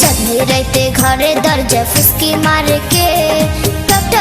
চাঁদনি রাইতে ঘরে দরজা ফুসকি মারে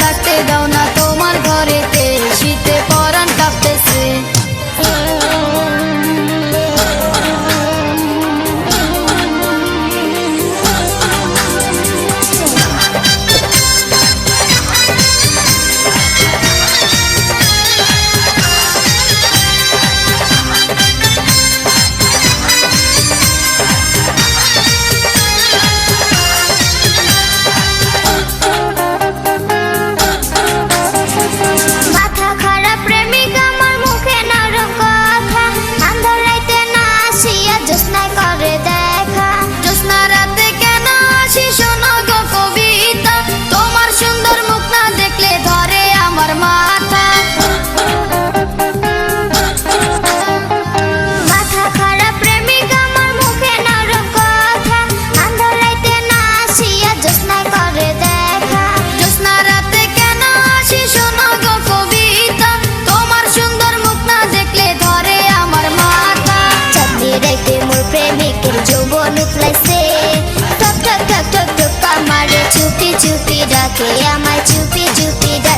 কাটতে দাও না Yeah, my Jupiter, Jupiter.